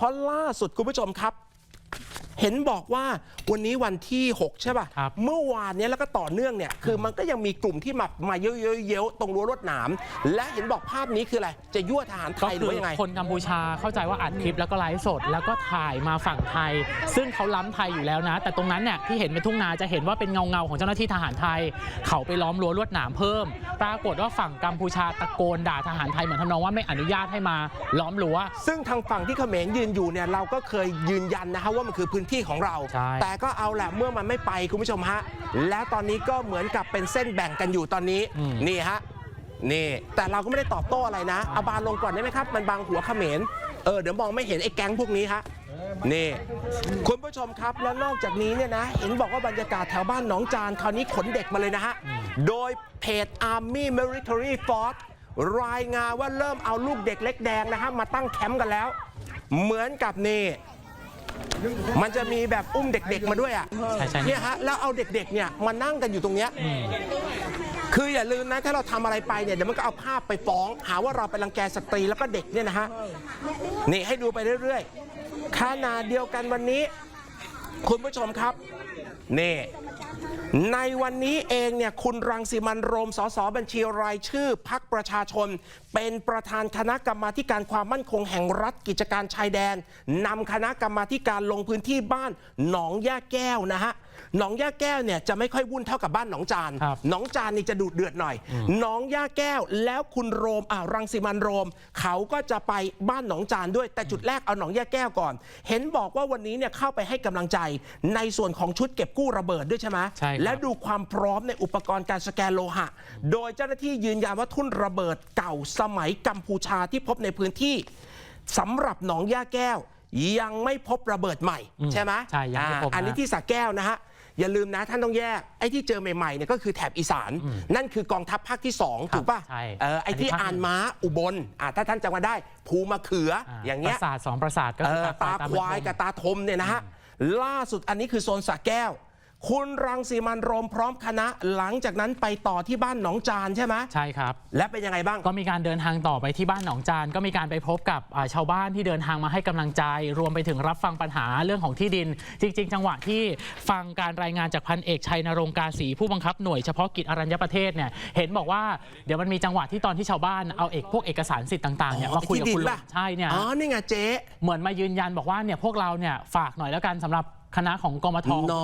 เพราะล่าสุดคุณผู้ชมครับ เห็นบอกว่าวันนี้วันที่ 6 ใช่ป่ะ ครับเมื่อวานเนี้ยแล้วก็ต่อเนื่องเนี่ย คือมันก็ยังมีกลุ่มที่มามาเยอะๆๆตรงรั้วรวดหนาม และเห็นบอกภาพนี้คืออะไร จะยั่วทหารไทก็ยหรืคืออว่ายังไง คนกัมพูชาเข้าใจว่าอัดคลิปแล้วก็ไลฟ์สด แล้วก็ถ่ายมาฝั่งไทย ซึ่งเขาล้ำไทยอยู่แล้วนะ แต่ตรงนั้นเนี่ยที่เห็นเป็นทุ่งนาจะเห็นว่าเป็นเงาเงาๆของเจ้าหน้าที่ทหารไทย เขาไปล้อมรั้วลวดหนามเพิ่ม ปรากฏว่าฝั่งกัมพูชาตะโกนด่าทหารไทยเหมือนทำนองว่าไม่อนุญาตให้มาล้อมรั้ว ซึ่งทางฝั่งที่เขมรยืนอยู่เนี่ยเราก็เคยยืนยันนะฮะว่ามันคือพื้นที่ของเรา ใช่ แต่ก็เอาแหละเมื่อมันไม่ไปคุณผู้ชมฮะ แล้วตอนนี้ก็เหมือนกับเป็นเส้นแบ่งกันอยู่ตอนนี้นี่ฮะ นี่ แต่เราก็ไม่ได้ตอบโต้อะไรนะ เอาบานลงก่อนได้ไหมครับ มันบางหัวเขมร เออ เดี๋ยวมองไม่เห็นไอ้แก๊งพวกนี้ฮะ นี่ คุณผู้ชมครับ แล้วนอกจากนี้เนี่ยนะ เห็นบอกว่าบรรยากาศแถวบ้านหนองจาน คราวนี้ขนเด็กมาเลยนะฮะ โดยเพจ Army Military Force รายงานว่าเริ่มเอาลูกเด็กเล็กแดงนะฮะ มาตั้งแคมป์กันแล้ว เหมือนกับนี่ มันจะมีแบบอุ้มเด็ก ๆ มาด้วยอะใช่ใช่ เนี่ยฮะแล้วเอาเด็กๆเนี่ยมานั่งกันอยู่ตรงเนี้ยคืออย่าลืมนะถ้าเราทำอะไรไปเนี่ยเดี๋ยวมันก็เอาภาพไปฟ้อง หาว่าเราไปรังแกสตรีแล้วก็เด็กเนี่ยนะฮะนี่ให้ดูไปเรื่อยๆขนาดเดียวกันวันนี้ คุณผู้ชมครับ นี่ ในวันนี้เองเนี่ยคุณรังสิมันโรมสสบัญชีรายชื่อพักประชาชน เป็นประธานคณะกรรมาการความมั่นคงแห่งรัฐกิจการชายแดนนำคณะกรรมาการลงพื้นที่บ้านหนองย่าแก้วนะฮะ หนองย่าแก้วเนี่ยจะไม่ค่อยวุ่นเท่ากับบ้านหนองจานครับหนองจานนี่จะดุเดือดหน่อยหนองย่าแก้วแล้วคุณโรมอ่ารังสิมันต์โรม เขาก็จะไปบ้านหนองจานด้วย แต่จุดแรกเอาหนองย่าแก้วก่อน เห็นบอกว่าวันนี้เนี่ยเข้าไปให้กำลังใจในส่วนของชุดเก็บกู้ระเบิดด้วยใช่ไหมใช่ครับ และดูความพร้อมในอุปกรณ์การสแกนโลหะ โดยเจ้าหน้าที่ยืนยันว่าทุ่นระเบิดเก่าสมัยกัมพูชาที่พบในพื้นที่สำหรับหนองย่าแก้ว ยังไม่พบระเบิดใหม่อืมใช่ไหมใช่ยังไม่พบอ่าอันนี้นะ ที่สระแก้วนะฮะ อย่าลืมนะท่านต้องแยกไอ้ที่เจอใหม่ๆเนี่ยก็คือแถบอีสาน นั่นคือกองทัพภาคที่ 2 ถูกป่ะใช่เออไอ้ที่อันนี้ภาค อ่านม้าอุบลอ่าถ้าท่านจำมาได้ ภูมะเขือออย่างเงี้ยประสาทสองประสาทก็เอคืออตาควายกับตาทมเนี่ยนะฮะล่าสุดอันนี้คือโซนสระแก้ว คุณรังสีมันต์โรมพร้อมคณะ หลังจากนั้นไปต่อที่บ้านหนองจานใช่ไหมใช่ครับ และเป็นยังไงบ้าง ก็มีการเดินทางต่อไปที่บ้านหนองจาน ก็มีการไปพบกับอ่าชาวบ้านที่เดินทางมาให้กำลังใจ รวมไปถึงรับฟังปัญหาเรื่องของที่ดิน จริง ๆ จังหวะที่ฟังการรายงานจากพันเอกชัยนรงค์กาศรีผู้บังคับหน่วยเฉพาะกิจอรัญญประเทศเนี่ยเห็นบอกว่าเดี๋ยวมันมีจังหวะที่ตอนที่ชาวบ้านเอาเอกพวกเอกสารสิทธิ์ต่างๆเนี่ยมาคุยกับคุณลุงใช่เนี่ยอ๋อนี่ไงเจ๊เหมือนมายืนยันบอกว่าเนี่ยพวกเราเนี่ยฝากหน่อยแล้วกันสำหรับ คณะของกมทนโร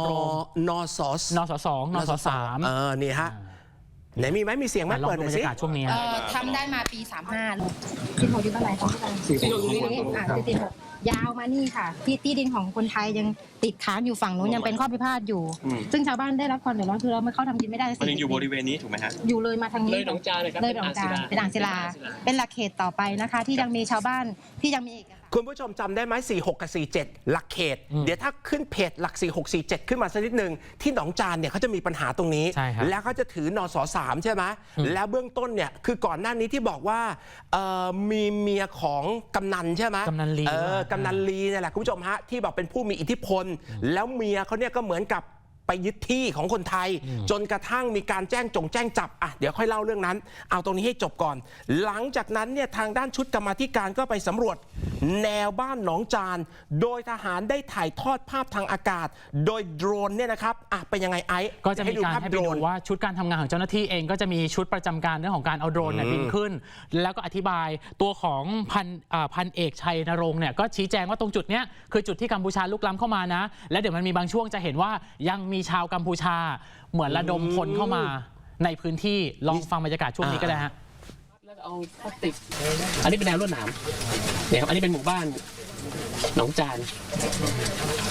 มนสสนสสนสสามเออนี่ฮะไหนมีไหมมีเสียงไหมอะลองเปิดหดูน่บอรยรสิยากาศช่วงนี้เอ่อทำได้มาปี 35ลูกที่เขาอยู่บ้านไหนของที่บ้านสี่หกอยู่นี่อะสี่หกยาวมานี่ค่ะ ที่ที่ดินของคนไทยยังติดค้างอยู่ฝั่งนู้นยังเป็นข้อพิพาทอยู่ซึ่งชาวบ้านได้รับความเดือดร้อนคือเราไม่เข้าทำกินไม่ได้มันยังอยู่บริ40เวณนี้ถูกไหมฮะ อยู่เลยมาทางนี้เลยหนองจานเลยครับเลยหนองจานเป็เป็นนอ่าอ่างงศิศิลาลา เป็นหลักเขตต่อไปนะคะ ที่ยังมีชาวบ้านที่ยังมีเอกสาร คุณผู้ชมจำได้ไหม46 กับ 47 หลักเขต เดี๋ยวถ้าขึ้นเพจหลัก 46 47 ขึ้นมาสักนิดหนึ่งที่หนองจานเนี่ยเขาจะมีปัญหาตรงนี้ ใช่ครับแล้วเขาจะถือนอสสามใช่ไหมแล้วเบื้องต้นเนี่ยคือก่อนหน้านี้ที่บอกว่าเอ่อมีเมียของกำนันใช่ไหมกำนันลีเออว่ะ กำนันลีเนี่ยแหละคุณผู้ชมฮะที่บอกเป็นผู้มีอิทธิพล แล้วเมียเขาเนี่ยก็เหมือนกับ ไปยึดที่ของคนไทย จนกระทั่งมีการแจ้งจงแจ้งจับอะเดี๋ยวค่อยเล่าเรื่องนั้น เอาตรงนี้ให้จบก่อน หลังจากนั้นเนี่ยทางด้านชุดกรรมาธิการก็ไปสำรวจ แนวบ้านหนองจาน โดยทหารได้ถ่ายทอดภาพทางอากาศ โดยโดรนเนี่ยนะครับอะเป็นยังไงไอซ์ก็จะมีการภาพให้โดไปรดูนว่าชุดการทำงานของเจ้าหน้าที่เองก็จะมีชุดประจำการเรื่องของการเอาโดรนเนี่ยบินขึ้น แล้วก็อธิบายตัวของพันอ่าพันเอกชัยนรงค์เนี่ยก็ชี้แจงว่าตรงจุดเนี้ยคือจุดที่กัมพูชาลุกล้ำเข้ามานะ และเดี๋ยวมันมีบางช่วงจะเห็นว่ายังมีชาวกัมพูชา เหมือนระดมพลเข้ามาในพื้นที่ลองฟังบรรยากาศช่วงนี้ก็ได้ฮะแล้วเอาพลาสติก อันนี้เป็นแนวลวดหนามเนี่ยครับ อันนี้เป็นหมู่บ้านหนองจาน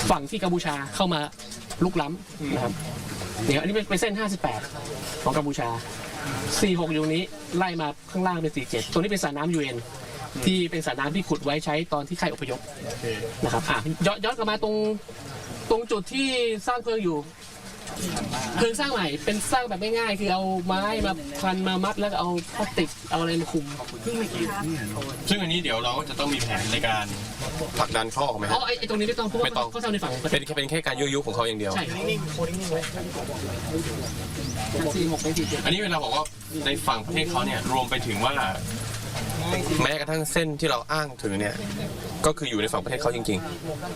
ฝั่งที่กัมพูชาเข้ามาลุกล้ำนะครับเนี่ยอันนี้เป็นเป็นเส้น 58 ของกัมพูชา 46 อยู่ตรงนี้ไล่มาข้างล่างเป็น 47 ตรงนี้เป็นสระน้ำยูเอ็นที่เป็นสระน้ำที่ขุดไว้ใช้ตอนที่ใครอพยพนะครับอะย้อนย้อนกลับมาตรง ตรงจุดที่สร้างเพลิงอยู่เพลิงสร้างใหม่เป็นสร้างแบบง่ายๆคือเอาไม้มาพันมามัดแล้วก็เอาพลาสติกเอาอะไรมาคุมซึ่งอันนี้เดี๋ยวเราก็จะต้องมีแผนในการผลักดันเขาออกไหมคอ๋รัอบ ไอ้ไอ้ตรงนี้ไม่ต้องเพราะว่าไม่ต้อง เขาทำในฝั่งเป็นแค่เป็นแค่การยุยยุของเขาอย่างเดียว ใช่ครับสี่หกเป็นสี่เจ็ดอันนี้เวลาบอกว่าในฝั่งประเทศเขาเนี่ยรวมไปถึงว่า แม้กระทั่งเส้นที่เราอ้างถึงเนี่ยก็คืออยู่ในฝั่งประเทศเขาจริง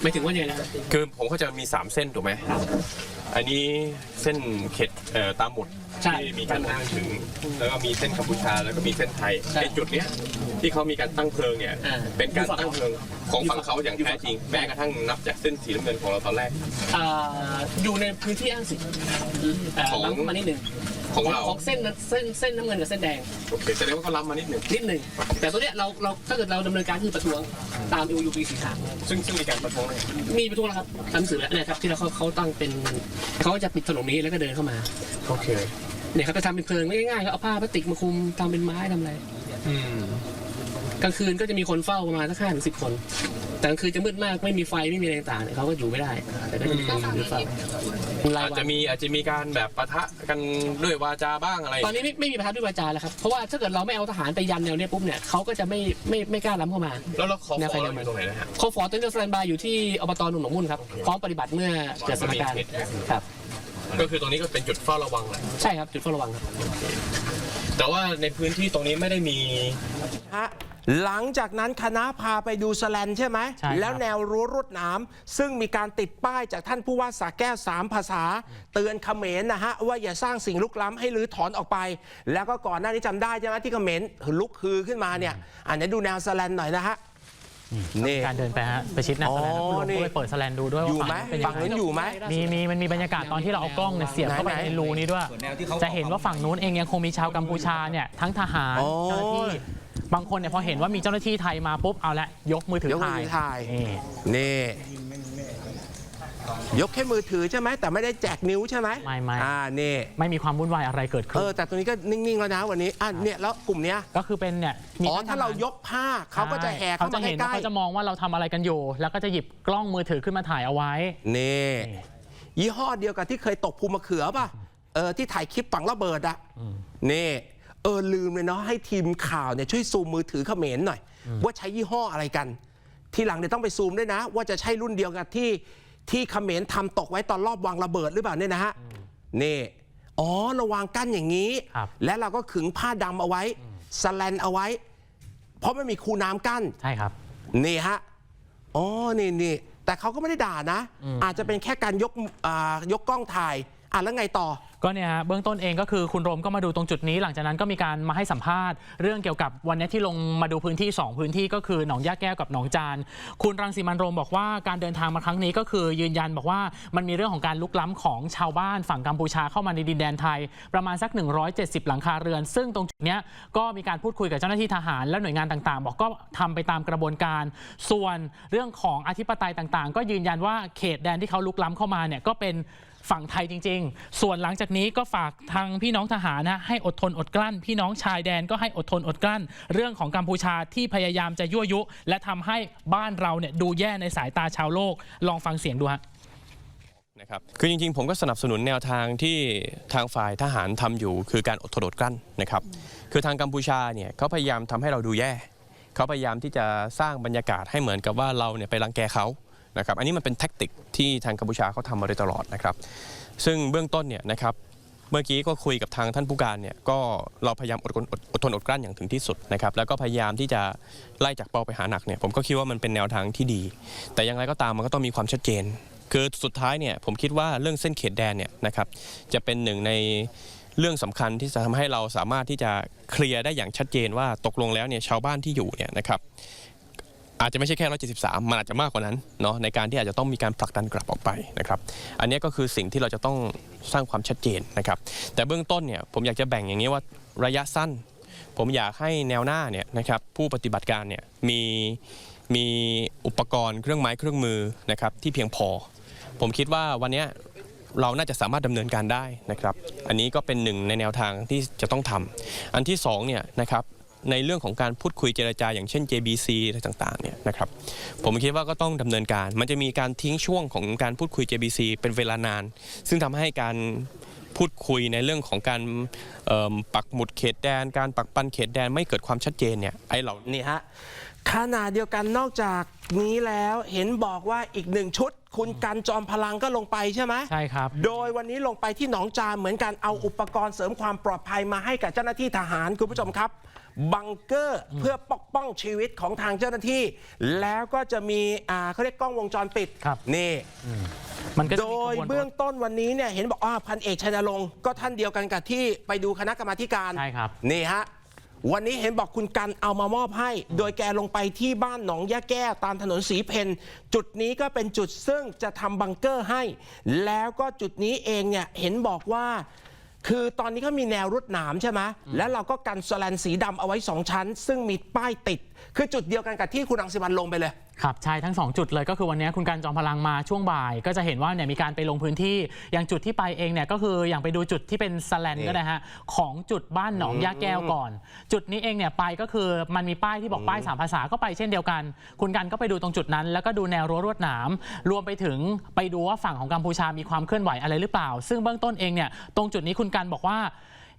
ไม่ถึงว่ายังไงนะครับๆ คือผมเข้าใจมี 3 เส้นถูกไหมอันนี้เส้นเขตเอ่อตามหมุดใช่ที่มีการอ้างถึง แล้วก็มีเส้นกัมพูชาแล้วก็มีเส้นไทยใช่ในจุดเนี้ยที่เขามีการตั้งเพลิงเนี่ยอ่า เป็นการตั้งเพลิงของฝั่งเขาอย่างแท้จริงแม้กระทั่งนับจากเส้นสีน้ำเงินของเราตอนแรก อ่าอยู่ในพื้นที่อ้างสิทธิ์อ่าของ ล้ำเข้ามานิดนึง ของเราของเส้นนั้นเส้นเส้นน้ำเงินกับเส้นแดงโอเคแสดงว่าเขาล้ำมานิดหนึ่งนิดหนึ่งแต่ตัวเนี้ยเราเราถ้าเกิดเราดำเนินการคือประท้วงตาม EU ปีสี่สามซึ่งซึ่งมีการประท้วงเลยมีประท้วงแล้วครับทำหนังสือแล้วเนี่ยครับที่เราเขาเขาตั้งเป็นเขาจะปิดถนนนี้แล้วก็เดินเข้ามาโอเคเนี่ยเขาจะทำเป็นเพลิงง่ายๆก็เอาผ้าพลาสติกมาคลุมทำเป็นไม้ทำอะไรอืม กลางคืนก็จะมีคนเฝ้าประมาณสักห้าถึงสิบคน แต่กลางคืนจะมืดมากไม่มีไฟไม่มีอะไรต่างๆเนี่ยเขาก็อยู่ไม่ได้ แต่ก็จะมีคนอยู่เฝ้ารายอาจวัจะนมีอาจจะมีการแบบปะทะกันด้วยวาจาบ้างอะไรตอนนี้ไม่ไม่มีประทัดด้วยวาจาแล้วครับเพราะว่าถ้าเกิดเราไม่เอาทหารไปยันแนวเนี้ยปุ๊บเนี่ยเขาก็จะไม่ไม่ไม่กล้าล้ำเข้ามา แล้วเราขอแนวขไฟอแนเราวอมันยู่ตรงไหนนะฮะโคฟอร์ตเตอร์สแตนบายอยู่ที่อบตหนุ่มหนองมุ่นครับพร้อมปฏิบัติเมื่อเกิดสถานการณ์ครับก็คือตรงนี้ก็เป็นจุดเฝ้าระวังแหละใช่ครับจุดเฝ้าระวังครับ แต่ว่าในพื้นที่ตรงนี้ไม่ได้มีฮะ หลังจากนั้นคณะพาไปดูสแลนใช่ไหม ใช่ครับ แล้วแนวรั้วรวดหนามซึ่งมีการติดป้ายจากท่านผู้ว่าสาแก้วสามภาษา เตือนเขมรนะฮะ ว่าอย่าสร้างสิ่งลุกล้ำให้รื้อถอนออกไป แล้วก็ก่อนหน้านี้จำได้ใช่ไหมที่เขมรลุกฮือขึ้นมาเนี่ยอันนี้ดูแนวสแลนหน่อยนะฮะ นี่ การเดินไปฮะไปชิดหน้าอ๋อสแลนด์คุณลุงนี่ก็ไปเปิดสแลนด์ดูด้วยอยู่ว่าไหมฝั่งนั้นเป็นยังไงฝั่งนั้นอยู่ไหม มีมีมันมีบรรยากาศตอนที่เราเอากล้องเนี่ยเสียบเข้าไปไหนๆในรูนี้ด้วยจะเห็นว่าฝั่งนู้นเองยังคงมีชาวกัมพูชาเนี่ยทั้งทหารโอ้เจ้าหน้าที่ บางคนเนี่ยพอเห็นว่ามีเจ้าหน้าที่ไทยมาปุ๊บเอาละยกมือถือยกมือถ่ายถือถ่าย นี่นี่ ยกแค่มือถือใช่ไหม แต่ไม่ได้แจกนิ้วใช่ไหมไม่ไม่ อ่านี่ ไม่มีความวุ่นวายอะไรเกิดเอขึ้นอ แต่ตรงนี้ก็นิ่ง ๆ แล้วนะวันนี้อะเนี่ยแล้วกลุ่มเนี้ยก็คือเป็นเนี่ยมีอ๋อทั้งถ้าเราทหยกผ้าเขาก็จะแห่เขาเข้าจะมาเห็นใกว่าล้เขาจะมองว่าเราทำอะไรกันอยู่ แล้วก็จะหยิบกล้องมือถือขึ้นมาถ่ายเอาไว้ ๆนี่ ยี่ห้อเดียวกับที่เคยตกภูมะเขือป่ะเออที่ถ่ายคลิปฝังระเบิดอะนี่ เออลืมเลยเนาะให้ทีมข่าวเนี่ยช่วยซูมมือถือเขมรหน่อย ว่าใช้ยี่ห้ออะไรกัน ทีหลังเนี่ยต้องไปซูมด้วยนะ ว่าจะใช่รุ่นเดียวกับที่ที่เขมรทำตกไว้ตอนรอบวางระเบิดหรือเปล่าเนี่ยนะฮะนี่อ๋อเระวางกั้นอย่างนี้ครับและเราก็ขึงผ้าดำเอาไว้สแลนเอาไว้ เพราะไม่มีคูน้ำกั้นใช่ครับนี่ฮะอ๋อนี่นี่แต่เขาก็ไม่ได้ด่านะ อาจจะเป็นแค่การยกอ่ายกกล้องถ่ายอะแล้วไงต่อ ก็เนี่ยฮะเบื้องต้นเองก็คือคุณโรมก็มาดูตรงจุดนี้ หลังจากนั้นก็มีการมาให้สัมภาษณ์เรื่องเกี่ยวกับวันนี้ที่ลงมาดูพื้นที่ 2 พื้นที่ก็คือหนองย่าแก้วกับหนองจาน คุณรังสีมันโรมบอกว่าการเดินทางมาครั้งนี้ก็คือยืนยันบอกว่ามันมีเรื่องของการลุกล้ำของชาวบ้านฝั่งกัมพูชาเข้ามาในดินแดนไทย ประมาณสัก 170 หลังคาเรือน ซึ่งตรงจุดนี้ก็มีการพูดคุยกับเจ้าหน้าที่ทหารและหน่วยงานต่างๆ บอกก็ทำไปตามกระบวนการ ส่วนเรื่องของอธิปไตยต่างๆ ก็ยืนยันว่าเขตแดนที่เขาลุกล้ำเข้ามาเนี่ยก็เป็น ฝั่งไทยจริง ๆ ส่วนหลังจากนี้ก็ฝากทางพี่น้องทหารนะให้อดทนอดกลั้น พี่น้องชายแดนก็ให้อดทนอดกลั้น เรื่องของกัมพูชาที่พยายามจะยั่วยุ และทำให้บ้านเราเนี่ยดูแย่ในสายตาชาวโลก ลองฟังเสียงดูฮะนะครับคือจริงๆ ผมก็สนับสนุนแนวทางที่ทางฝ่ายทหารทำอยู่ คือการอดทนอดกลั้นนะครับ คือทางกัมพูชาเนี่ยเขาพยายามทำให้เราดูแย่เขาพยายามที่จะสร้างบรรยากาศให้เหมือนกับว่าเราเนี่ยไปรังแกเขา นะครับอันนี้มันเป็นแท็กติกที่ทางกัมพูชาเขาทำมาโดยตลอดนะครับ ซึ่งเบื้องต้นเนี่ยนะครับเมื่อกี้ก็คุยกับทางท่านผู้การเนี่ยก็เราพยายามอดทนอดอดทนอดกลั้นอย่างถึงที่สุดนะครับแล้วก็พยายามที่จะไล่จากเบาไปหาหนักเนี่ยผมก็คิดว่ามันเป็นแนวทางที่ดี แต่อย่างไรก็ตามมันก็ต้องมีความชัดเจน คือสุดท้ายเนี่ยผมคิดว่าเรื่องเส้นเขตแดนเนี่ยนะครับจะเป็นหนึ่งในเรื่องสำคัญที่จะทำให้เราสามารถที่จะเคลียร์ได้อย่างชัดเจนว่าตกลงแล้วเนี่ยชาวบ้านที่อยู่เนี่ยนะครับ อาจจะไม่ใช่แค่ 173 มันอาจจะมากกว่านั้นเนาะในการที่อาจจะต้องมีการผลักดันกลับออกไปนะครับอันนี้ก็คือสิ่งที่เราจะต้องสร้างความชัดเจนนะครับแต่เบื้องต้นเนี่ยผมอยากจะแบ่งอย่างนี้ว่าระยะสั้น ผมอยากให้แนวหน้าเนี่ยนะครับผู้ปฏิบัติการเนี่ยมีมีอุปกรณ์เครื่องไม้เครื่องมือนะครับที่เพียงพอ ผมคิดว่าวันนี้เราน่าจะสามารถดำเนินการได้นะครับ อันนี้ก็เป็นหนึ่งในแนวทางที่จะต้องทำอันที่สองเนี่ยนะครับ ในเรื่องของการพูดคุยเจรจาอย่างเช่น JBC อะไรต่างๆเนี่ยนะครับผมคิดว่าก็ต้องดำเนินการ มันจะมีการทิ้งช่วงของการพูดคุย JBC เป็นเวลานาน ซึ่งทำให้การพูดคุยในเรื่องของการเอิ่มปักหมุดเขตแดน การปักปันเขตแดนไม่เกิดความชัดเจนเนี่ยไอ้เหล่านี่ฮะขณะเดียวกันนอกจากนี้แล้วเห็นบอกว่าอีกหนึ่งชุด คุณกันจอมพลังก็ลงไปใช่ไหมใช่ครับ โดยวันนี้ลงไปที่หนองจามเหมือนกันเอาอุปกรณ์เสริมความปลอดภัยมาให้กับเจ้าหน้าที่ทหารคุณผู้ชมครับ บังเกอร์เพื่อปกป้องชีวิตของทางเจ้าหน้าที่ แล้วก็จะมีอ่าเขาเรียกกล้องวงจรปิดครับ นี่ มันก็จะโดมีขยบวนรถเบื้องต้นวันนี้เนี่ยเห็นบอกอ่าพันเอกชัยนรงค์ก็ท่านเดียวกันกับที่ไปดูคณะกรรมาธิการใช่ครับ นี่ฮะวันนี้เห็นบอกคุณกันเอามามอบให้ โดยแกลงไปที่บ้านหนองยะแก้วตามถนนสีเพนจุดนี้ก็เป็นจุดซึ่งจะทำบังเกอร์ให้ แล้วก็จุดนี้เองเนี่ยเห็นบอกว่า คือตอนนี้เขามีแนวรวดหนามใช่ไหมแล้วเราก็กันสแลนสีดำเอาไว้สองชั้น ซึ่งมีป้ายติด คือจุดเดียวกันกับที่คุณรังสิมันต์ลงไปเลย ครับใช่ทั้ง 2 จุดเลยก็คือวันนี้คุณการจอมพลังมาช่วงบ่าย ก็จะเห็นว่าเนี่ยมีการไปลงพื้นที่อย่างจุดที่ไปเองเนี่ยก็คืออย่างไปดูจุดที่เป็นสแลนนี่ก็ได้ฮะของจุดบ้านหนองยาแก้วก่อน จุดนี้เองเนี่ยไปก็คือมันมีป้ายที่บอกป้ายสามภาษาก็ไปเช่นเดียวกัน คุณกันก็ไปดูตรงจุดนั้น แล้วก็ดูแนวรั้วรวดหนามรวมไปถึงไปดูว่าฝั่งของกัมพูชามีความเคลื่อนไหวอะไรหรือเปล่า ซึ่งเบื้องต้นเองเนี่ยตรงจุดนี้คุณกันบอกว่า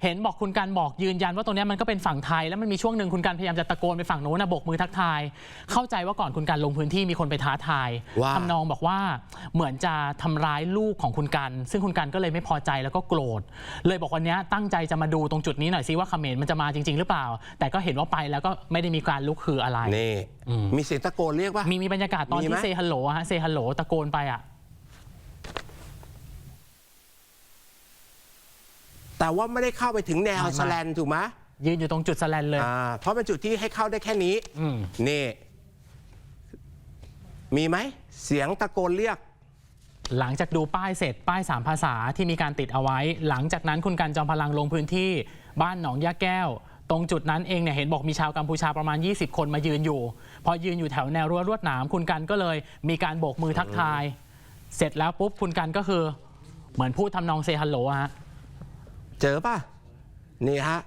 เห็นบอกคุณกันบอกยืนยันว่าตรงเนี้ยมันก็เป็นฝั่งไทย แล้วมันมีช่วงหนึ่งคุณกันพยายามจะตะโกนไปฝั่งโน้นนะโบกมือทักทาย เข้าใจว่าก่อนคุณกันลงพื้นที่มีคนไปท้าทายว่าทำนองบอกว่าเหมือนจะทำร้ายลูกของคุณกันซึ่งคุณกันก็เลยไม่พอใจแล้วก็โกรธ เลยบอกวันเนี้ยตั้งใจจะมาดูตรงจุดนี้หน่อยซิว่าเขมรมันจะมาจริง ๆ หรือเปล่า แต่ก็เห็นว่าไปแล้วก็ไม่ได้มีการลุกคืออะไรนี่อืมมีเสียงตะโกนเรียกว่ามีมีบรรยากาศตอนมีไหมที่เซฮัลโหลฮะเซฮัลโหลตะโกนไปอะ แต่ว่าไม่ได้เข้าไปถึงแนวไม่ไม่สแลนถูกไหมยืนอยู่ตรงจุดสแลนเลยอ่าเพราะเป็นจุดที่ให้เข้าได้แค่นี้อืมนี่ มีไหม เสียงตะโกนเรียก หลังจากดูป้ายเสร็จป้ายสามภาษาที่มีการติดเอาไว้ หลังจากนั้นคุณกันจอมพลังลงพื้นที่ บ้านหนองยาแก้ว ตรงจุดนั้นเองเนี่ยเห็นบอกมีชาวกัมพูชาประมาณ 20 คนมายืนอยู่ พอยืนอยู่แถวแนวรั้วรวดหนาม คุณกันก็เลยมีการโบกมือทักทาย เสร็จแล้วปุ๊บคุณกันก็คือ เหมือนพูดทำนองเซฮัลโหลฮะ เจอป่ะ นี่ฮะ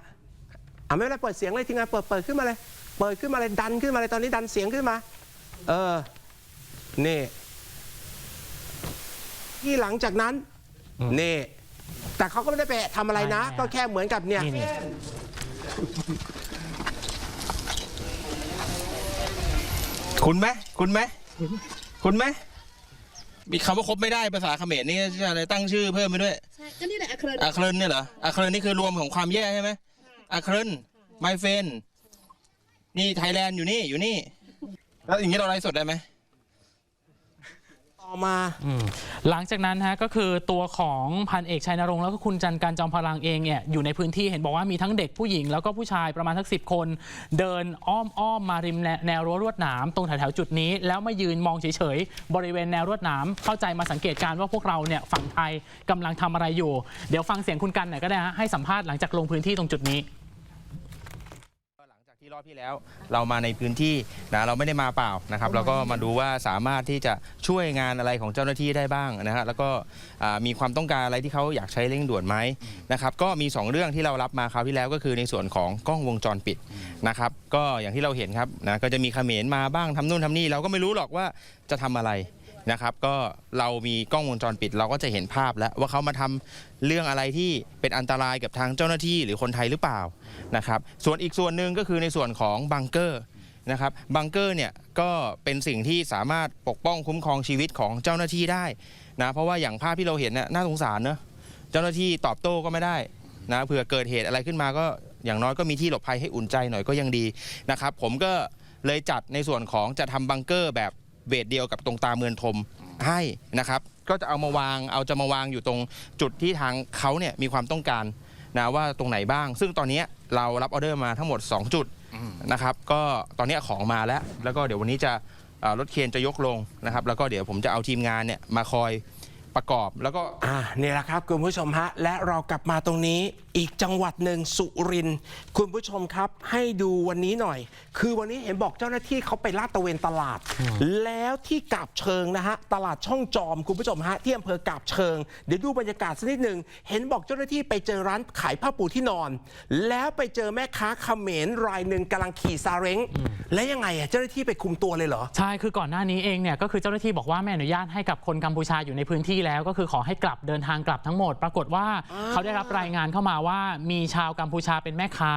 อะไม่เป็นไรเปิดเสียงเลยทีมงานเปิดเปิดขึ้นมาเลย เปิดขึ้นมาเลยดันขึ้นมาเลยตอนนี้ดันเสียงขึ้นมา เออ นี่ ที่หลังจากนั้นอืมนี่ แต่เขาก็ไม่ได้ไปทำอะไรนะไม่ก็แค่เหมือนกับเนี่ย นี่นี่คุณไหมคุณไหมคุณไหม มีคำว่าคบไม่ได้ภาษาเขมรนี่จะอะไรตั้งชื่อเพิ่มไปด้วยใช่ก็นี่แหละอะเครนอาเครนเนี่ยเหรออาเครนนี่คือรวมของความแย่ใช่ไหมอาเครนไมเฟนนี่ไทยแลนด์อยู่นี่อยู่นี่ แล้วอย่างนี้เราไลฟ์สดได้ไหม ต่อมาหลังจากนั้นฮะก็คือตัวของพันเอกชัยนรงค์แล้วก็คุณจันการจอมพลังเองเนี่ยอยู่ในพื้นที่เห็นบอกว่ามีทั้งเด็กผู้หญิง แล้วก็ผู้ชายประมาณทั้งสิคน เดินอ้อมอ้อมมาริมแนแนวรั้วรวดหนามตรงแถวๆจุดนี้ แล้วมายืนมองเฉยๆบริเวณแนวรวดหนามเข้าใจมาสังเกตการณ์ว่าพวกเราเนี่ยฝั่งไทยกำลังทำอะไรอยู่ เดี๋ยวฟังเสียงคุณกันหน่อยก็ได้ฮะให้สัมภาษณ์หลังจากลงพื้นที่ตรงจุดนี้ ที่รอบที่แล้ว เรามาในพื้นที่นะเราไม่ได้มาเปล่านะครับเราก็มาดูว่าสามารถที่จะช่วยงานอะไรของเจ้าหน้าที่ได้บ้างนะฮะแล้วก็อ่ามีความต้องการอะไรที่เขาอยากใช้เร่งด่วนไหมนะครับก็มี 2 เรื่องที่เรารับมาคราวที่แล้วก็คือในส่วนของกล้องวงจรปิดนะครับก็อย่างที่เราเห็นครับนะก็จะมีเขมรมาบ้างทำนู่นทำนี่เราก็ไม่รู้หรอกว่าจะทำอะไร นะครับก็เรามีกล้องวงจรปิดเราก็จะเห็นภาพแล้วว่าเขามาทำเรื่องอะไรที่เป็นอันตรายกับทางเจ้าหน้าที่หรือคนไทยหรือเปล่านะครับส่วนอีกส่วนหนึ่งก็คือในส่วนของบังเกอร์นะครับบังเกอร์เนี่ยก็เป็นสิ่งที่สามารถปกป้องคุ้มครองชีวิตของเจ้าหน้าที่ได้นะเพราะว่าอย่างภาพที่เราเห็นน่ะน่าสงสารเนอะเจ้าหน้าที่ตอบโต้ก็ไม่ได้นะเผื่อเกิดเหตุอะไรขึ้นมาก็อย่างน้อยก็มีที่หลบภัยให้อุ่นใจหน่อยก็ยังดีนะครับผมก็เลยจัดในส่วนของจะทำบังเกอร์แบบ เบสเดียวกับตรงตาเมือนทมให้นะครับ ก็จะเอามาวางเอาจะมาวางอยู่ตรงจุดที่ทางเขาเนี่ยมีความต้องการนะว่าตรงไหนบ้าง ซึ่งตอนนี้เรารับออเดอร์มาทั้งหมด 2 จุดนะครับก็ตอนนี้ของมาแล้ว แล้วก็เดี๋ยววันนี้จะรถเคนจะยกลงนะครับ แล้วก็เดี๋ยวผมจะเอาทีมงานเนี่ยมาคอย ประกอบแล้วก็อ่านี่แหละครับคุณผู้ชมฮะและเรากลับมาตรงนี้อีกจังหวัดหนึ่งสุรินทร์คุณผู้ชมครับ ให้ดูวันนี้หน่อย คือวันนี้เห็นบอกเจ้าหน้าที่เขาไปลาดตระเวนตลาด แล้วที่กาบเชิงนะฮะตลาดช่องจอมคุณผู้ชมฮะที่อำเภอกาบเชิง เดี๋ยวดูบรรยากาศสักนิดหนึ่งเห็นบอกเจ้าหน้าที่ไปเจอร้านขายผ้าปูที่นอน แล้วไปเจอแม่ค้าเขมรรายหนึ่งกำลังขี่ซาเร้งและยังไงอะเจ้าหน้าที่ไปคุมตัวเลยเหรอใช่คือก่อนหน้านี้เองเนี่ยก็คือเจ้าหน้าที่บอกว่าไม่อนุญาตให้กับคนกัมพูชาอยู่ในพื้นที่แล้วก็คือขอให้กลับเดินทางกลับทั้งหมด ปรากฏว่าอ่าเขาได้รับรายงานเข้ามาว่ามีชาวกัมพูชาเป็นแม่ค้า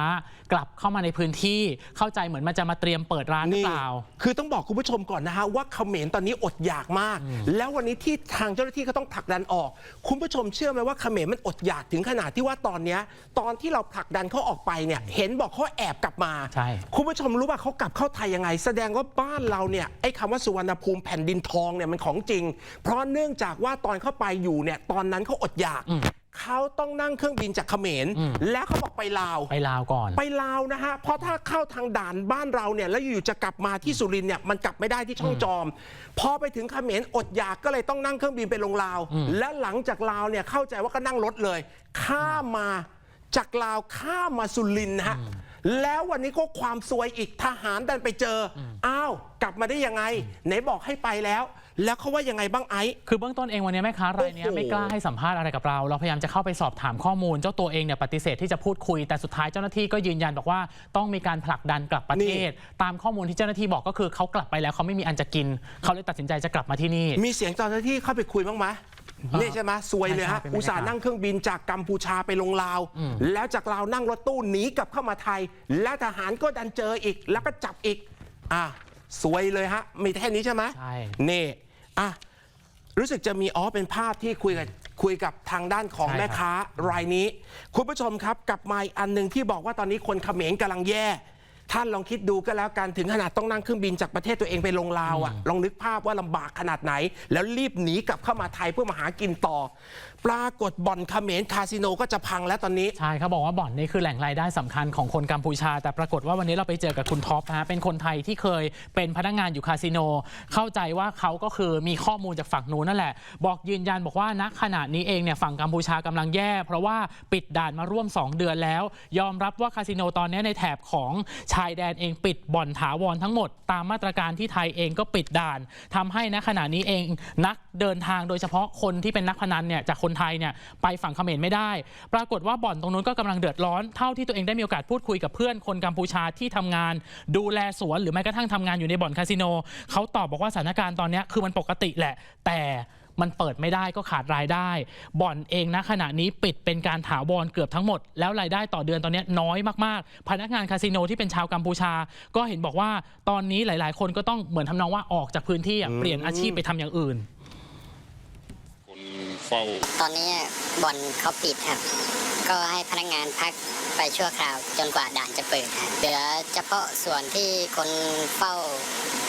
กลับเข้ามาในพื้นที่เข้าใจเหมือนมันจะมาเตรียมเปิดร้านหรือเปล่า คือต้องบอกคุณผู้ชมก่อนนะฮะว่าเขมรตอนนี้อดอยากมาก แล้ววันนี้ที่ทางเจ้าหน้าที่เขาต้องผลักดันออก คุณผู้ชมเชื่อไหมว่าเขมรมันอดอยากถึงขนาดที่ว่าตอนเนี้ยตอนที่เราผลักดันเขาออกไปเนี่ยเห็นบอกเขาแอบกลับมาใช่คุณผู้ชมรู้ว่าเขากลับเข้าไทยยังไง แสดงว่าบ้านเราเนี่ยไอ้คำว่าสุวรรณภูมิแผ่นดินทองเนี่ยมันของจริง เพราะเนื่องจากว่าตอนเข้าไปอยู่เนี่ยตอนนั้นเขาอดอยากเขาต้องนั่งเครื่องบินจากเขมรแล้วเขาบอกไปลาว ไปลาวก่อน ไปลาวนะฮะเพราะถ้าเข้าทางด่านบ้านเราเนี่ยแล้วอยู่ๆจะกลับมาที่สุรินทร์เนี่ยมันกลับไม่ได้ที่ช่องจอม พอไปถึงเขมรอดอยากก็เลยต้องนั่งเครื่องบินไปลงลาว และหลังจากลาวเนี่ยเข้าใจว่าก็นั่งรถเลย ข้ามมาจากลาวข้ามมาสุรินทร์นะฮะแล้ววันนี้ก็ความซวยอีกทหารดันไปเจอออ้าวกลับมาได้ยังไงไหนบอกให้ไปแล้ว แล้วเขาว่ายังไงบ้างไอ้คือเบื้องต้นเองวันนี้แม่ค้ารายเนี้ยโอ้โห ไม่กล้าให้สัมภาษณ์อะไรกับเรา เราพยายามจะเข้าไปสอบถามข้อมูล เจ้าตัวเองเนี่ยปฏิเสธที่จะพูดคุย แต่สุดท้ายเจ้าหน้าที่ก็ยืนยันบอกว่าต้องมีการผลักดันกลับประเทศ ตามข้อมูลที่เจ้าหน้าที่บอกก็คือเขากลับไปแล้วเขาไม่มีอันจะกิน เขาเลยตัดสินใจจะกลับมาที่นี่ มีเสียงเจ้าหน้าที่เข้าไปคุยบ้างไหมนี่ใช่ไหมซวยเลยฮะ ใช่ใช่เป็นบรรยากาศอุตส่าห์นั่งเครื่องบินจากกัมพูชาไปลงลาว แล้วจากลาวนั่งรถตู้หนีกลับเข้ามาไทย แล้วทหารก็ดันเจออีก แล้วก็จับอีก อะซวยเลยฮะ มีแค่นี้ใช่ไหมใช่ นี่ อะรู้สึกจะมีอ๋อเป็นภาพที่คุยกับคุยกับทางด้านของใช่ครับ แม่ค้ารายนี้ คุณผู้ชมครับกลับมาอีกอันหนึ่งที่บอกว่าตอนนี้คนเขมรกำลังแย่ ท่านลองคิดดูก็แล้วกันถึงขนาดต้องนั่งเครื่องบินจากประเทศตัวเองไปลงลาวอะลองนึกภาพว่าลำบากขนาดไหน แล้วรีบหนีกลับเข้ามาไทยเพื่อมาหากินต่อปรากฏบ่อนเขมรคาสิโนก็จะพังแล้วตอนนี้ ใช่เขาบอกว่าบ่อนนี่คือแหล่งรายได้สำคัญของคนกัมพูชา แต่ปรากฏว่าวันนี้เราไปเจอกับคุณท็อปนะฮะเป็นคนไทยที่เคยเป็นพนักงานอยู่คาสิโน เข้าใจว่าเขาก็คือมีข้อมูลจากฝั่งนู้นนั่นแหละ บอกยืนยันบอกว่าณขณะนี้เองเนี่ยฝั่งกัมพูชากำลังแย่ เพราะว่าปิดด่านมาร่วม 2 เดือนแล้ว ยอมรับว่าคาสิโนตอนนี้ในแถบของชายแดนเองปิดบ่อนถาวรทั้งหมด ตามมาตรการที่ไทยเองก็ปิดด่านทำให้ณขณะนี้เองนักเดินทางโดยเฉพาะคนที่เป็นนักพนันเนี่ยจากคนนไทยเนี่ยไปฝั่งเขมรไม่ได้ ปรากฏว่าบ่อนตรงนู้นก็กำลังเดือดร้อนเท่าที่ตัวเองได้มีโอกาสพูดคุยกับเพื่อนคนกัมพูชาที่ทำงาน ดูแลสวนหรือแม้กระทั่งทำงานอยู่ในบ่อนคาสิโนเขาตอบบอกว่าสถานการณ์ตอนนี้คือมันปกติแหละ แต่มันเปิดไม่ได้ก็ขาดรายได้ บ่อนเองนะขณะนี้ปิดเป็นการถาวรเกือบทั้งหมด แล้วรายได้ต่อเดือนตอนนี้น้อยมากๆ พนักงานคาสิโนที่เป็นชาวกัมพูชา ก็เห็นบอกว่าตอนนี้หลาย ๆ คนก็ต้องเหมือนทำนองว่าออกจากพื้นที่เปลี่ยนอาชีพไปทำอย่างอื่น เฝ้า ตอนนี้บ่อนเขาปิดครับ ก็ให้พนักงานพักไปชั่วคราวจนกว่าด่านจะเปิดครับเหลือเฉพาะส่วนที่คนเฝ้า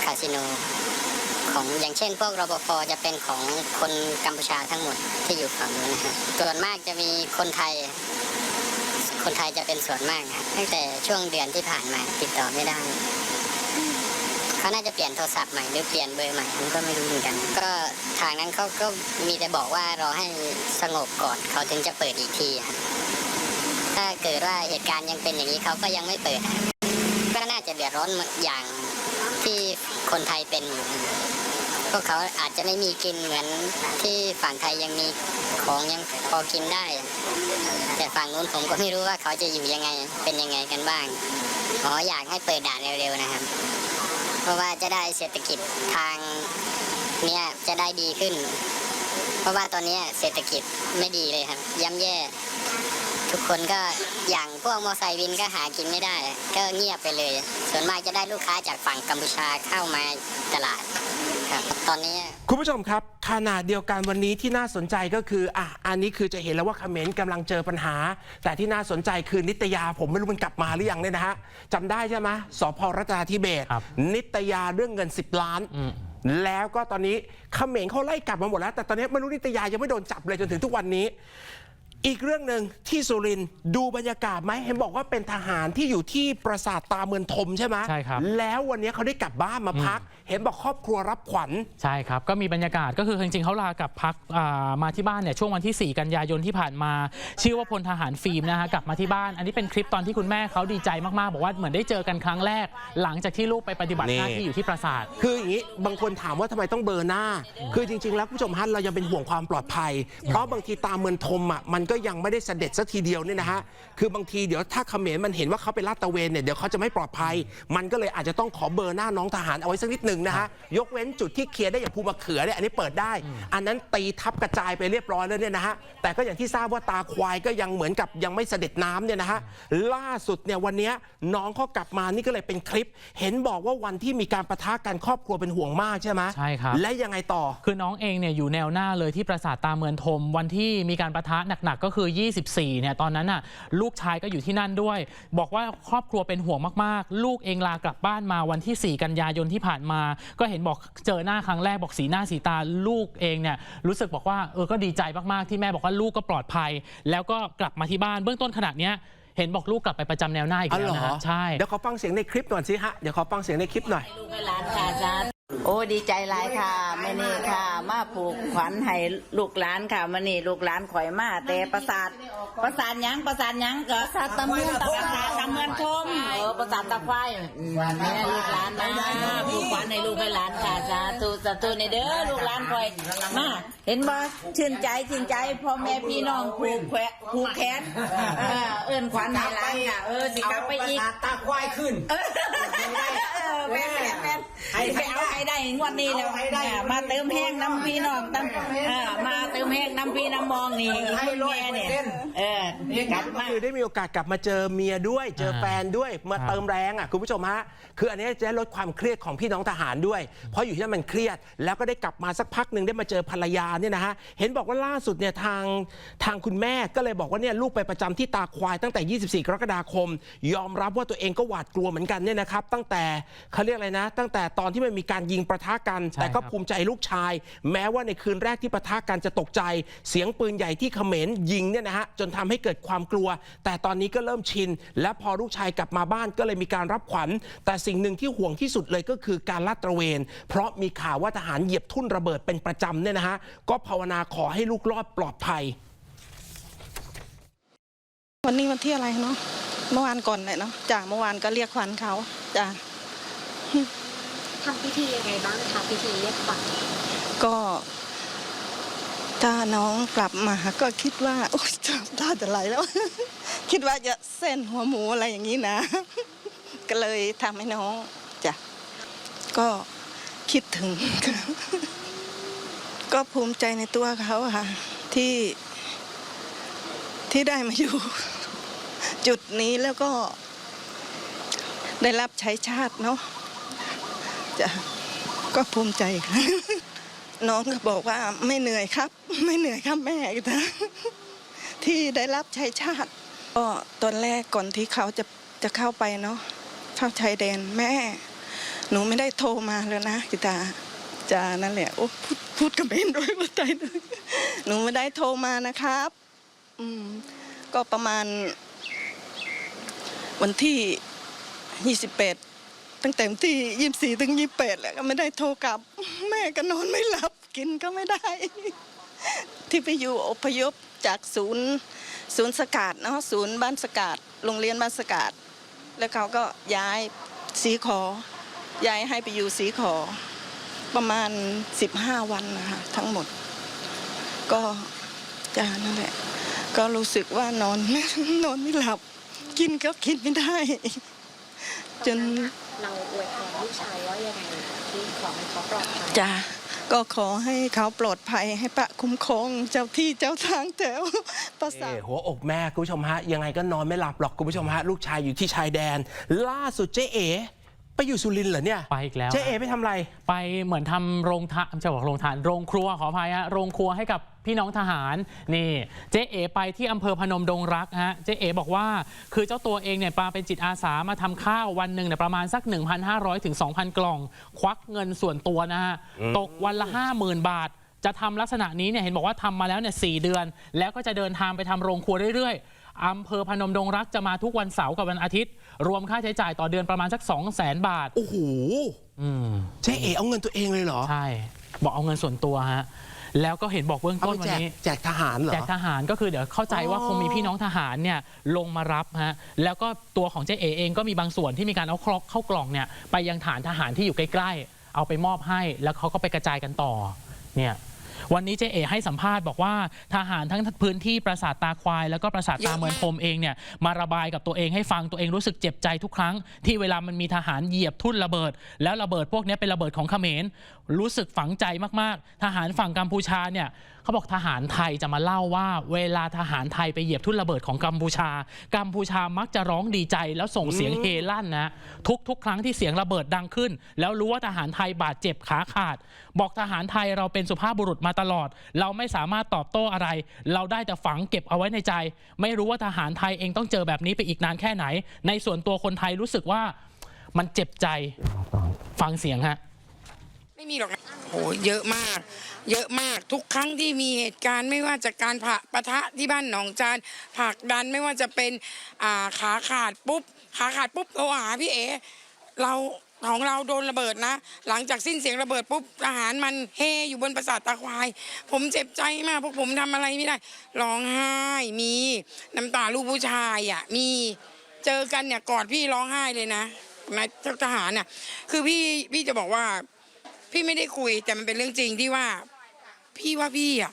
คาสิโนของอย่างเช่น พวกรปภจะเป็นของคนกัมพูชาทั้งหมดที่อยู่ฝั่งนู้นนะครับส่วนมากจะมีคนไทย คนไทยจะเป็นส่วนมากครับตั้งแต่ช่วงเดือนที่ผ่านมาติดต่อไม่ได้ เขาน่าจะเปลี่ยนโทรศัพท์ใหม่หรือเปลี่ยนเบอร์ใหม่ผมก็ไม่รู้เหมือนกัน ก็ ทางนั้นเขาก็มีแต่บอกว่ารอให้สงบก่อนเขาถึงจะเปิดอีกทีครับถ้าเกิดว่าเหตุการณ์ยังเป็นอย่างนี้เขาก็ยังไม่เปิดครับก็น่าจะเดือดร้อนอย่างที่คนไทยเป็นอยู่พวกเขาอาจจะไม่มีกินเหมือนที่ฝั่งไทยยังมีของยังพอกินได้ แต่ฝั่งนู้นผมก็ไม่รู้ว่าเขาจะอยู่ยังไงเป็นยังไงกันบ้างขออยากให้เปิดด่านเร็วๆนะครับ เพราะว่าจะได้เศรษฐกิจทาง เนี้ยจะได้ดีขึ้น เพราะว่าตอนเนี้ยเศรษฐกิจไม่ดีเลยครับ ย่ำแย่ ทุกคนก็อย่างพวกมอไซค์วินก็หากินไม่ได้ ก็เงียบไปเลย ส่วนมากจะได้ลูกค้าจากฝั่งกัมพูชาเข้ามาตลาดครับตอนนี้คุณผู้ชมครับขนาดเดียวกันวันนี้ที่น่าสนใจก็คืออะอันนี้คือจะเห็นแล้วว่าเขมรกำลังเจอปัญหา แต่ที่น่าสนใจคือนิตยาผมไม่รู้มันกลับมาหรือยังเนี่ยนะฮะจำได้ใช่ไหมสพรัตนาธิเบศรครับนิตยาเรื่องเงิน 10 ล้าน แล้วก็ตอนนี้เขมรเขาไล่กลับมาหมดแล้ว แต่ตอนนี้มนุษย์นิตยายังไม่โดนจับเลยจนถึงทุกวันนี้ อีกเรื่องหนึ่งที่สุรินทร์ดูบรรยากาศไหมเห็นบอกว่าเป็นทหารที่อยู่ที่ปราสาทตาเมืองทมใช่ไหมใช่ครับแล้ววันนี้เขาได้กลับบ้านมาพัก เห็นบอกครอบครัวรับขวัญใช่ครับ ก็มีบรรยากาศก็คือจริงๆเขาลากลับพักอ่ามาที่บ้านเนี่ยช่วงวันที่ 4 กันยายนที่ผ่านมา ชื่อว่าพลทหารฟิล์มนะฮะกลับมาที่บ้าน อันนี้เป็นคลิปตอนที่คุณแม่เขาดีใจมากๆ บอกว่าเหมือนได้เจอกันครั้งแรก หลังจากที่ลูกไปปฏิบัติหน้านี่ที่อยู่ที่ปราสาท คืออย่างนี้บางคนถามว่าทำไมต้องเบลอร์หน้า คือจริง ๆ แล้วคุณผู้ชมฮันเรายังเป็นห่วงความปลอดภัย เพราะบางทีตามเมืองทมอะมันก็ยังไม่ได้เสด็จสักทีเดียวเนี่ยนะฮะคือบางทีเดี๋ยวถ้าเขมรมันเห็นว่าเขาไปลาดตระเวนเนี่ยเดี๋ยวเขาจะไม่ปลอดภัย มันก็เลยอาจจะต้องขอเบอร์หน้าน้องทหารเอาไว้สักนิดหนึ่งนะฮะยกเว้นจุดที่เคลียร์ได้อย่างภูมะเขือเนี่ยอันนี้เปิดได้ อันนั้นตีทับกระจายไปเรียบร้อยแล้วเนี่ยนะฮะแต่ก็อย่างที่ทราบว่าตาควายก็ยังเหมือนกับยังไม่เสด็จน้ำเนี่ยนะฮะล่าสุดเนี่ยวันเนี้ยน้องเขากลับมานี่ก็เลยเป็นคลิป เห็นบอกว่าวันที่มีการประทะกันครอบครัวเป็นห่วงมากใช่ไหมใช่ครับและยังไงต่อ คือน้องเองเนี่ยอยู่แนวหน้าเลยที่ปราสาทตาเมืองทม วันที่มีการประทะหนักๆก็คือ 24 เนี่ยตอนนั้นน่ะลูกชายก็อยู่ที่นั่นด้วย บอกว่าครอบครัวเป็นห่วงมากๆ ลูกเองลากลับบ้านมาวันที่ 4 กันยายนที่ผ่านมา ก็เห็นบอกเจอหน้าครั้งแรกบอกสีหน้าสีตาลูกเองเนี่ยรู้สึกบอกว่าเออก็ดีใจมากๆ ที่แม่บอกว่าลูกก็ปลอดภัย แล้วก็กลับมาที่บ้านเบื้องต้นขนาดเนี้ยเห็นบอกลูกกลับไปประจำแนวหน้าอีกอ๋อแล้วเหรนะอฮะใช่ เดี๋ยวขอฟังเสียงในคลิปหน่อยสิฮะ เดี๋ยวขอฟังเสียงในคลิปหน่อย ลูกให้หลานค่ะจ้าโอ้ดีใจหลายค่ะแม่นี่ค่ะ มาผูกขวัญให้ลูกหลานค่ะมานี่ลูกหลานข่อยมาแต่ประสาทประสาทหยังประสาทหยังก็ประสาทตะเมือนตะประสาทตะเมือนทมเออประสาทตะควายอืมแม่ลูกหลานนะผูกขวัญให้ลูกให้หลานค่ะสาธุสาธุในเด้อลูกหลานข่อยมาเห็นบ่ชื่นใจชื่นใจพ่อแม่พี่น้องผูกแขนผูกแขนเออเอิ้นขวัญให้หลานค่ะเออสิกลับไปอีกตาควายขึ้นเออแม่นแม่นแม่น ให้ไปเอาให้ได้งวดนี้แล้วเอาให้ได้อ่ามาเติมแห้งน้ำพี่น้องตั้งอ่ามาเติมแห้งน้ำพี่น้ำมองนี่ให้คุณร้อยแม่เปอร์เนี่ยเซ็นต์เออกลับมาคือได้มีโอกาสกลับมาเจอเมียด้วย เจอแฟนด้วยมาครับเติมแรงอะคุณผู้ชมฮะคืออันนี้จะได้ลดความเครียดของพี่น้องทหารด้วย เพราะอยู่ที่นั่นมันเครียด แล้วก็ได้กลับมาสักพักหนึ่งได้มาเจอภรรยาเนี่ยนะฮะเห็นบอกว่าล่าสุดเนี่ยทางทางคุณแม่ก็เลยบอกว่าเนี่ยลูกไปประจำที่ตาควายตั้งแต่ 24 กรกฎาคม ยอมรับว่าตัวเองก็หวาดกลัวเหมือนกันเนี่ยนะครับตั้งแต่เขาเรียกอะไรนะ ตั้งแต่ตอนที่มันมีการยิงประทะกันใช่แต่ก็ครับภูมิใจลูกชาย แม้ว่าในคืนแรกที่ปะทะกันจะตกใจ เสียงปืนใหญ่ที่เขมรยิงเนี่ยนะฮะจนทำให้เกิดความกลัว แต่ตอนนี้ก็เริ่มชิน และพอลูกชายกลับมาบ้านก็เลยมีการรับขวัญ แต่สิ่งหนึ่งที่ห่วงที่สุดเลยก็คือการลาดตระเวน เพราะมีข่าวว่าทหารเหยียบทุ่นระเบิดเป็นประจำเนี่ยนะฮะก็ภาวนาขอให้ลูกรอดปลอดภัย วันนี้วันที่อะไรเนาะเมื่อวานก่อนเลยเนาะจ้ะเมื่อวานก็เรียกขวัญเขาจ้ะ ทำพิธียังไงบ้างคะพิธีเรียกขวัญก็ ถ้าน้องกลับมาก็คิดว่า โอ๊ยจ้าตาจะไหลแล้ว คิดว่าจะเส้นหัวหมูอะไรอย่างนี้นะ ก็เลยทำให้น้องจ้ะก็คิดถึง ก็ภูมิใจในตัวเขาอะค่ะ ที่ที่ได้มาอยู่ จุดนี้แล้วก็ได้รับใช้ชาติเนาะ จ้ะก็ภูมิใจค่ะน้องก็บอกว่าไม่เหนื่อยครับ ไม่เหนื่อยครับแม่นะที่ได้รับใช้ชาติก็ตอนแรกก่อนที่เขาจะจะเข้าไปเนาะเข้าชายแดนแม่ หนูไม่ได้โทรมาเลยนะกิตาจานั่นแหละโอ้พูดพูดกับเบนด้วยว่าใจหนูไม่ได้โทรมานะครับ อืม ก็ประมาณ วันที่28 ตั้งแต่วันที่24ถึง28แหละก็ไม่ได้โทรกลับ แม่ก็นอนไม่หลับกินก็ไม่ได้ ที่ไปอยู่อพยพจากศูนย์ศูนย์สกัดเนาะศูนย์บ้านสกัดโรงเรียนบ้านสกัดแล้วเขาก็ย้ายสีขอ ย้ายให้ไปอยู่สีขอ ประมาณ 15 วันนะคะทั้งหมด ก็จานั่นแหละ ก็รู้สึกว่านอนนอนไม่หลับ กินก็กินไม่ได้ จน เราอวยพรลูกชายว่ายังไงที่ขอให้เขาปลอดภัยจ้าก็ขอให้เขาปลอดภัยให้ปะคุ้มครองเจ้าที่เจ้าทางแถวประสาท เอ่อหัวอกแม่คุณผู้ชมฮะ ยังไงก็นอนไม่หลับหรอกคุณผู้ชมฮะ ลูกชายอยู่ที่ชายแดน ล่าสุดเจ๊เอ๋ ไปอยู่สุรินทร์เหรอเนี่ยไปอีกแล้วเจ๊เอ๋ไปทำอะไร ไปเหมือนทำโรงทานจะบอกโรงทานโรงครัวขออภัยฮะโรงครัวให้กับพี่น้องทหารนี่เจ๊เอไปที่อำเภอพนมดงรักฮะเจ๊เอบอกว่าคือเจ้าตัวเองเนี่ยมาเป็นจิตอาสามาทำข้าววันหนึ่งเนี่ยประมาณสัก 1,500ถึง2,000 กล่อง ควักเงินส่วนตัวนะฮะตกวันละ 50,000 บาท จะทำลักษณะนี้เนี่ยเห็นบอกว่าทำมาแล้วเนี่ยสเดือน แล้วก็จะเดินทางไปทำโรงครัวเรื่อยๆ อำเภอพนมดงรักจะมาทุกวันเสาร์กับวันอาทิตย์ รวมค่าใช้จ่ายต่อเดือนประมาณสัก 2 0 0 0 0 0บาท โอ้โหอืมเจ๊เอ๋เอาเงินตัวเองเลยเหรอใช่ บอกเอาเงินส่วนตัวฮะ แล้วก็เห็นบอกเบื้องเอาต้ไปนวัแจนกนี้ แจกทหารเหรอ แจกทหารก็คือเดี๋ยวเข้าใจว่าอ๋อ คงมีพี่น้องทหารเนี่ยลงมารับฮะแล้วก็ตัวของเจ๊เอเองก็มีบางส่วนที่มีการเอาเข้ากล่องเนี่ยไปยังฐานทหารที่อยู่ใกล้ ๆ เอาไปมอบให้แล้วเขาก็ไปกระจายกันต่อเนี่ย วันนี้เจเอให้สัมภาษณ์บอกว่าทหารทั้งพื้นที่ปราสาทตาควาย แล้วก็ปราสาทตาเมืองพรมเองเนี่ยมาระบายกับตัวเองให้ฟังตัวเองรู้สึกเจ็บใจทุกครั้ง ที่เวลามันมีทหารเหยียบทุ่นระเบิด แล้วระเบิดพวกนี้เป็นระเบิดของเขมรรู้สึกฝังใจมากๆ ทหารฝั่งกัมพูชาเนี่ย เขาบอกทหารไทยจะมาเล่าว่า เวลาทหารไทยไปเหยียบทุ่นระเบิดของกัมพูชา กัมพูชามักจะร้องดีใจแล้วส่งเสียงเฮลั่นนะทุกทุกๆครั้งที่เสียงระเบิดดังขึ้น แล้วรู้ว่าทหารไทยบาดเจ็บขาขาด บอกทหารไทยเราเป็นสุภาพบุรุษมาตลอด เราไม่สามารถตอบโต้อะไร เราได้แต่ฝังเก็บเอาไว้ในใจ ไม่รู้ว่าทหารไทยเองต้องเจอแบบนี้ไปอีกนานแค่ไหน ในส่วนตัวคนไทยรู้สึกว่ามันเจ็บใจฟังเสียงฮะ ไม่มีหรอกนะโหเยอะมาก เยอะมากทุกครั้งที่มีเหตุการณ์ไม่ว่าจะการผะปะทะที่บ้านหนองจานผลักดันไม่ว่าจะเป็นอ่าขาขาดปุ๊บขาขาดปุ๊บโทรหาพี่เอเราของเราโดนระเบิดนะ หลังจากสิ้นเสียงระเบิดปุ๊บทหารมันเฮอยู่บนปราสาทตาควาย ผมเจ็บใจมากเพราะผมทำอะไรไม่ได้ร้องไห้มีน้ำตาลูกผู้ชายอะมีเจอกันเนี่ยกอดพี่ร้องไห้เลยนะนายทหารน่ะคือพี่พี่จะบอกว่า พี่ไม่ได้คุยแต่มันเป็นเรื่องจริงที่ว่า พี่ว่าพี่อะ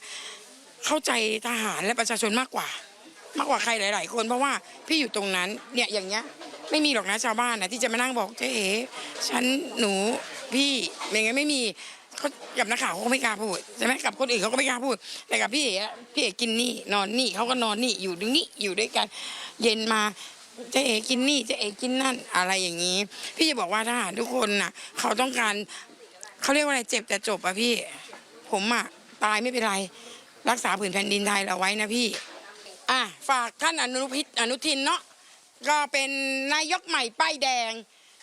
เข้าใจทหารและประชาชนมากกว่า มากกว่าใครหลาย ๆ คนเพราะว่าพี่อยู่ตรงนั้นเนี่ยอย่างเงี้ยไม่มีหรอกนะชาวบ้านนะที่จะมานั่งบอกเจ๊เอ๋ฉันหนูพี่อย่างเงี้ยไม่มีเขากับนักข่าวเขาก็ไม่กล้าพูดใช่ไหมกับคนอื่นเขาก็ไม่กล้าพูด แต่กับพี่เอ๋อะพี่เอ๋กินนี่นอนนี่เขาก็นอนนี่อยู่ตรงนี้อยู่ด้วยกัน เย็นมาเจ๊เอ๋กินนี่เจ๊เอ๋กินนั่นอะไรอย่างนี้ พี่จะบอกว่าทหารทุกคนน่ะ เขาต้องการ เขาเรียกว่าอะไรเจ็บแต่จบอะพี่ ผมอะตายไม่เป็นไร รักษาผืนแผ่นดินไทยเราไว้นะพี่ อะฝากท่านอนุพิษอนุทินเนาะก็เป็นนายกใหม่ป้ายแดง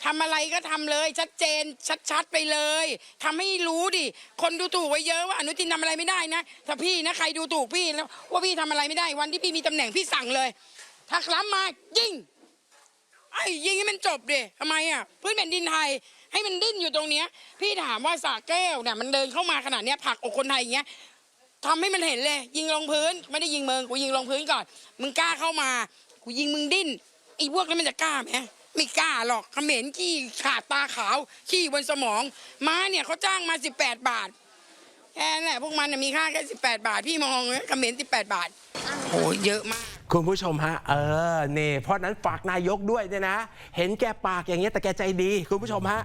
ทำอะไรก็ทำเลย ชัดเจนชัด ๆ ไปเลยทำให้รู้ดิ คนดูถูกไว้เยอะว่าอนุทินทำอะไรไม่ได้นะถ้าพี่นะใครดูถูกพี่แล้วว่าพี่ทำอะไรไม่ได้วันที่พี่มีตำแหน่งพี่สั่งเลย ถ้าคล้ำมายิงไอ้ยิงให้มันจบดิทำไมอะพื้นแผ่นดินไทย ให้มันดิ้นอยู่ตรงเนี้ย พี่ถามว่าสาแก้วเนี่ยมันเดินเข้ามาขนาดเนี้ยผลักอกคนไทยอย่างเงี้ยทำให้มันเห็นเลย ยิงลงพื้น ไม่ได้ยิงเมืองกูยิงลงพื้นก่อน มึงกล้าเข้ามากูยิงมึงดิ้นไอ้พวกนั้นมันจะกล้าไหมไม่กล้าหรอกเขมรขี้ขาดตาขาวขี้บนสมอง ม้าเนี่ยเขาจ้างมา18 บาทแค่นั้นแหละพวกมันน่ะมีค่าแค่18 บาท พี่มองเขมร18 บาทโหเยอะมาก คุณผู้ชมฮะ เออเนี่เพราะฉะนั้นฝากนายกด้วยเนี่ยนะ เห็นแกปากอย่างเงี้ยแต่แกใจดี คุณผู้ชมฮะ